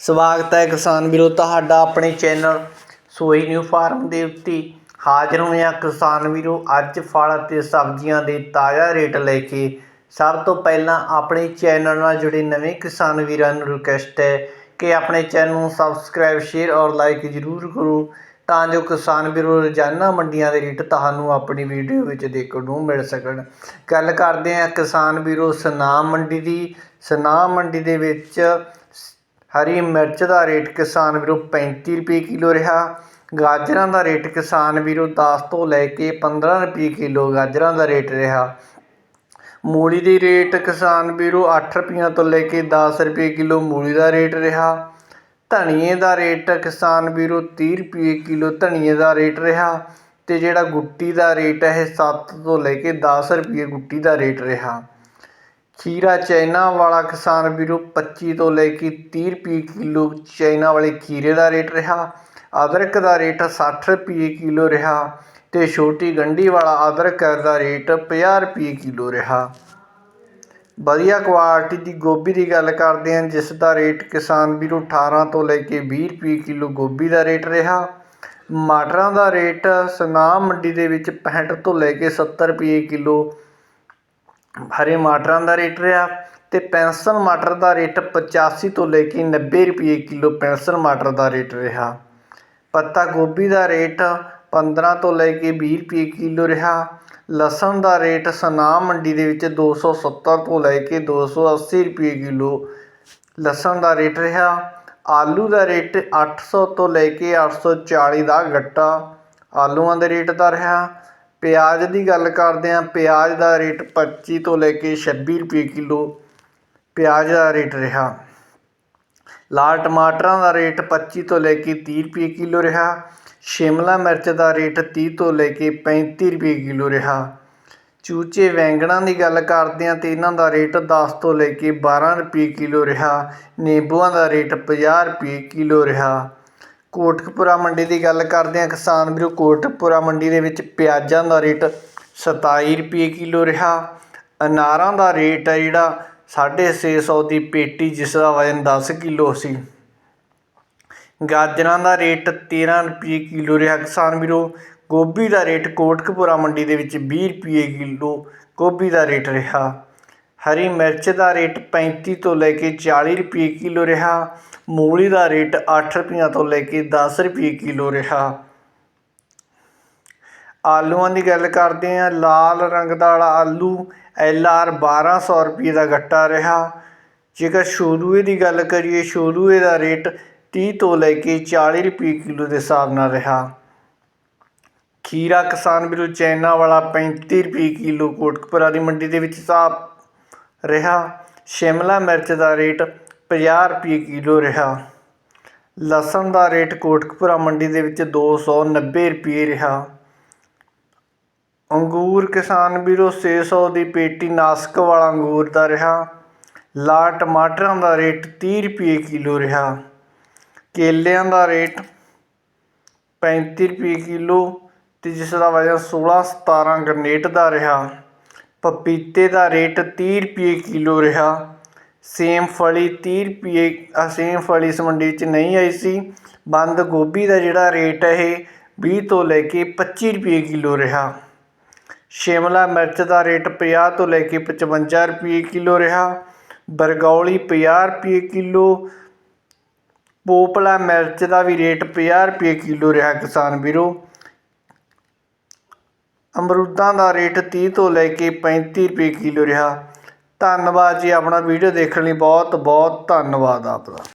ਸਵਾਗਤ ਹੈ ਕਿਸਾਨ ਵੀਰੋ, ਤੁਹਾਡਾ ਆਪਣੇ ਚੈਨਲ ਸੋਈ ਨਿਊ ਫਾਰਮ ਦੇ ਉੱਤੇ ਹਾਜ਼ਰ ਹੋਏ ਹਾਂ। ਕਿਸਾਨ ਵੀਰੋ, ਅੱਜ ਫਲ ਅਤੇ ਸਬਜ਼ੀਆਂ ਦੇ ਤਾਜ਼ਾ ਰੇਟ ਲੈ ਕੇ ਸਭ ਤੋਂ ਪਹਿਲਾਂ ਆਪਣੇ ਚੈਨਲ ਨਾਲ ਜੁੜੇ ਨਵੇਂ ਕਿਸਾਨ ਵੀਰਾਂ ਨੂੰ ਰਿਕਵੈਸਟ ਹੈ ਕਿ ਆਪਣੇ ਚੈਨਲ ਨੂੰ ਸਬਸਕ੍ਰਾਈਬ ਸ਼ੇਅਰ ਔਰ ਲਾਈਕ ਜ਼ਰੂਰ ਕਰੋ ਤਾਂ ਜੋ ਕਿਸਾਨ ਵੀਰੋ, ਰੋਜ਼ਾਨਾ ਮੰਡੀਆਂ ਦੇ ਰੇਟ ਤੁਹਾਨੂੰ ਆਪਣੀ ਵੀਡੀਓ ਵਿੱਚ ਦੇਖਣ ਨੂੰ ਮਿਲ ਸਕਣ। ਗੱਲ ਕਰਦੇ ਹਾਂ ਕਿਸਾਨ ਵੀਰੋ ਸਨਾਮ ਮੰਡੀ ਦੀ। ਸਨਾਮ ਮੰਡੀ ਦੇ ਵਿੱਚ ਹਰੀ ਮਿਰਚ ਦਾ ਰੇਟ ਕਿਸਾਨ ਵੀਰੋ 35 ਰੁਪਏ ਕਿਲੋ ਰਿਹਾ। ਗਾਜਰਾਂ ਦਾ ਰੇਟ ਕਿਸਾਨ ਵੀਰੋ 10 ਤੋਂ ਲੈ ਕੇ 15 ਰੁਪਏ ਕਿਲੋ ਗਾਜਰਾਂ ਦਾ ਰੇਟ ਰਿਹਾ। ਮੂਲੀ ਦੀ ਰੇਟ ਕਿਸਾਨ ਵੀਰੋ 8 ਰੁਪਈਆਂ ਤੋਂ ਲੈ ਕੇ 10 ਰੁਪਏ ਕਿਲੋ ਮੂਲੀ ਦਾ ਰੇਟ ਰਿਹਾ। ਧਨੀਏ ਦਾ ਰੇਟ ਕਿਸਾਨ ਵੀਰੋ 30 ਰੁਪਏ ਕਿਲੋ ਧਨੀਏ ਦਾ ਰੇਟ ਰਿਹਾ ਤੇ ਜਿਹੜਾ ਗੁੱਟੀ ਦਾ ਰੇਟ ਹੈ 7 ਤੋਂ ਲੈ ਕੇ 10 ਰੁਪਏ ਗੁੱਟੀ ਦਾ ਰੇਟ ਰਿਹਾ। ਖੀਰਾ ਚਾਈਨਾ ਵਾਲਾ ਕਿਸਾਨ ਵੀਰੋ 25 ਤੋਂ ਲੈ ਕੇ 30 ਰੁਪਏ ਕਿਲੋ ਚਾਈਨਾ ਵਾਲੇ ਖੀਰੇ ਦਾ ਰੇਟ ਰਿਹਾ, ਅਦਰਕ ਦਾ ਰੇਟ 60 ਰੁਪਏ ਕਿਲੋ ਰਿਹਾ ਤੇ ਛੋਟੀ ਗੰਢੀ ਵਾਲਾ ਅਦਰਕ ਦਾ ਰੇਟ 50 ਰੁਪਏ ਕਿਲੋ ਰਿਹਾ। ਵਧੀਆ ਕੁਆਲਿਟੀ ਦੀ ਗੋਭੀ ਦੀ ਗੱਲ ਕਰਦੇ ਹਾਂ, ਜਿਸ ਦਾ ਰੇਟ ਕਿਸਾਨ ਵੀਰੋ 18 ਤੋਂ ਲੈ ਕੇ 20 ਰੁਪਏ ਕਿਲੋ ਗੋਭੀ ਦਾ ਰੇਟ ਰਿਹਾ। ਮਟਰਾਂ ਦਾ ਰੇਟ ਸਨਾਮ ਮੰਡੀ ਦੇ ਵਿੱਚ 65 ਤੋਂ ਲੈ ਕੇ 70 ਰੁਪਏ ਕਿਲੋ ਹਰੇ ਮਟਰਾਂ ਦਾ ਰੇਟ ਰਿਹਾ ਅਤੇ ਪੈਂਸਲ ਮਟਰ ਦਾ ਰੇਟ 85 ਤੋਂ ਲੈ ਕੇ ਨੱਬੇ ਰੁਪਈਏ ਕਿਲੋ ਪੈਂਸਲ ਮਟਰ ਦਾ ਰੇਟ ਰਿਹਾ। ਪੱਤਾ ਗੋਭੀ ਦਾ ਰੇਟ 15 ਤੋਂ ਲੈ ਕੇ ਵੀਹ ਰੁਪਈਏ ਕਿਲੋ ਰਿਹਾ। ਲਸਣ ਦਾ ਰੇਟ ਸਨਾਮ ਮੰਡੀ ਦੇ ਵਿੱਚ 270 ਤੋਂ ਲੈ ਕੇ 280 ਰੁਪਏ ਕਿਲੋ ਲਸਣ ਦਾ ਰੇਟ ਰਿਹਾ। ਆਲੂ ਦਾ ਰੇਟ 800 ਤੋਂ ਲੈ ਕੇ 840 ਦਾ ਗੱਟਾ ਆਲੂਆਂ ਦੇ ਰੇਟ ਦਾ ਰਿਹਾ। ਪਿਆਜ਼ ਦੀ ਗੱਲ ਕਰਦੇ ਹਾਂ, ਪਿਆਜ਼ ਦਾ ਰੇਟ 25 ਤੋਂ ਲੈ ਕੇ 26 ਰੁਪਏ ਕਿਲੋ ਪਿਆਜ਼ ਦਾ ਰੇਟ ਰਿਹਾ। ਲਾਲ ਟਮਾਟਰਾਂ ਦਾ ਰੇਟ 25 ਤੋਂ ਲੈ ਕੇ 30 ਰੁਪਏ ਕਿਲੋ ਰਿਹਾ। ਸ਼ਿਮਲਾ ਮਿਰਚ ਦਾ ਰੇਟ 30 ਤੋਂ ਲੈ ਕੇ 35 ਰੁਪਏ ਕਿਲੋ ਰਿਹਾ। ਚੂਚੇ ਵੈਂਗਣਾਂ ਦੀ ਗੱਲ ਕਰਦੇ ਹਾਂ ਤੇ ਇਹਨਾਂ ਦਾ ਰੇਟ 10 ਤੋਂ ਲੈ ਕੇ 12 ਰੁਪਏ ਕਿਲੋ ਰਿਹਾ। ਨਿੰਬੂਆਂ ਦਾ ਰੇਟ 50 ਰੁਪਏ ਕਿਲੋ ਰਿਹਾ। ਕੋਟਕਪੁਰਾ ਮੰਡੀ ਦੀ ਗੱਲ ਕਰਦੇ ਹਾਂ। ਕਿਸਾਨ ਵੀਰੋ, ਕੋਟਕਪੁਰਾ ਮੰਡੀ ਦੇ ਵਿੱਚ ਪਿਆਜ਼ਾਂ ਦਾ ਰੇਟ 27 ਰੁਪਏ ਕਿਲੋ ਰਿਹਾ। ਅਨਾਰਾਂ ਦਾ ਰੇਟ ਹੈ ਜਿਹੜਾ 650 ਦੀ ਪੇਟੀ, ਜਿਸ ਦਾ ਵਜ਼ਨ 10 ਕਿਲੋ ਸੀ। ਗਾਜਰਾਂ ਦਾ ਰੇਟ 13 ਰੁਪਏ ਕਿਲੋ ਰਿਹਾ। ਕਿਸਾਨ ਵੀਰੋ, ਗੋਭੀ ਦਾ ਰੇਟ ਕੋਟਕਪੁਰਾ ਮੰਡੀ ਦੇ ਵਿੱਚ 20 ਰੁਪਏ ਕਿਲੋ ਗੋਭੀ ਦਾ ਰੇਟ ਰਿਹਾ। ਹਰੀ ਮਿਰਚ ਦਾ ਰੇਟ 35 ਤੋਂ ਲੈ ਕੇ 40 ਰੁਪਏ ਕਿਲੋ ਰਿਹਾ। ਮੂਲੀ ਦਾ ਰੇਟ 8 ਰੁਪਈਆਂ ਤੋਂ ਲੈ ਕੇ 10 ਰੁਪਏ ਕਿਲੋ ਰਿਹਾ। ਆਲੂਆਂ ਦੀ ਗੱਲ ਕਰਦੇ ਹਾਂ, ਲਾਲ ਰੰਗ ਦਾ ਵਾਲਾ ਆਲੂ ਐਲ ਆਰ 1200 ਰੁਪਏ ਦਾ ਗੱਟਾ ਰਿਹਾ। ਜੇਕਰ ਸ਼ੋਲੂਏ ਦੀ ਗੱਲ ਕਰੀਏ ਸ਼ੋਲੂਏ ਦਾ ਰੇਟ 30 ਤੋਂ ਲੈ ਕੇ 40 ਰੁਪਏ ਕਿਲੋ ਦੇ ਹਿਸਾਬ ਨਾਲ ਰਿਹਾ। ਖੀਰਾ ਕਿਸਾਨ ਵੀਰੋ ਚਾਈਨਾ ਵਾਲਾ 35 ਰੁਪਏ ਕਿਲੋ, ਕੋਟਕਪੁਰਾ ਦੀ ਮੰਡੀ ਦੇ ਵਿੱਚ ਹਿਸਾਬ ਰਿਹਾ। ਸ਼ਿਮਲਾ ਮਿਰਚ ਦਾ ਰੇਟ 50 ਰੁਪਏ ਕਿਲੋ ਰਿਹਾ। ਲਸਣ ਦਾ ਰੇਟ ਕੋਟਕਪੁਰਾ ਮੰਡੀ ਦੇ ਵਿੱਚ 290 ਰੁਪਏ ਰਿਹਾ। ਅੰਗੂਰ ਕਿਸਾਨ ਵੀਰੋ 600 ਦੀ ਪੇਟੀ ਨਾਸਕ ਵਾਲਾ ਅੰਗੂਰ ਦਾ ਰਿਹਾ। ਲਾ ਟਮਾਟਰਾਂ ਦਾ ਰੇਟ 30 ਰੁਪਏ ਕਿਲੋ ਰਿਹਾ। ਕੇਲਿਆਂ ਦਾ ਰੇਟ 35 ਰੁਪਏ ਕਿਲੋ ਤੇ ਜਿਸ ਦਾ ਵਜ਼ਨ 16 17 ਗਰਨੇਟ ਦਾ ਰਿਹਾ। ਪਪੀਤੇ ਦਾ ਰੇਟ 30 ਰੁਪਏ ਕਿਲੋ ਰਿਹਾ। ਸੇਮ ਫਲੀ 30 ਰੁਪਏ ਸੇਮ ਫਲੀ ਇਸ ਮੰਡੀ 'ਚ ਨਹੀਂ ਆਈ ਸੀ। ਬੰਦ ਗੋਭੀ ਦਾ ਜਿਹੜਾ ਰੇਟ ਹੈ ਇਹ 20 ਤੋਂ ਲੈ ਕੇ 25 ਰੁਪਏ ਕਿਲੋ ਰਿਹਾ। ਸ਼ਿਮਲਾ ਮਿਰਚ ਦਾ ਰੇਟ 50 ਤੋਂ ਲੈ ਕੇ 55 ਰੁਪਏ ਕਿਲੋ ਰਿਹਾ। ਬਰਗੌਲੀ 50 ਰੁਪਏ ਕਿਲੋ। ਪੋਪਲਾ ਮਿਰਚ ਦਾ ਵੀ ਰੇਟ 50 ਰੁਪਏ ਕਿਲੋ ਰਿਹਾ ਕਿਸਾਨ ਵੀਰੋ। ਅਮਰੂਦਾਂ ਦਾ ਰੇਟ ਤੀਹ ਤੋਂ ਲੈ ਕੇ 35 ਰੁਪਏ ਕਿਲੋ ਰਿਹਾ। ਧੰਨਵਾਦ ਜੀ, ਆਪਣਾ ਵੀਡੀਓ ਦੇਖਣ ਲਈ ਬਹੁਤ ਬਹੁਤ ਧੰਨਵਾਦ ਆਪਦਾ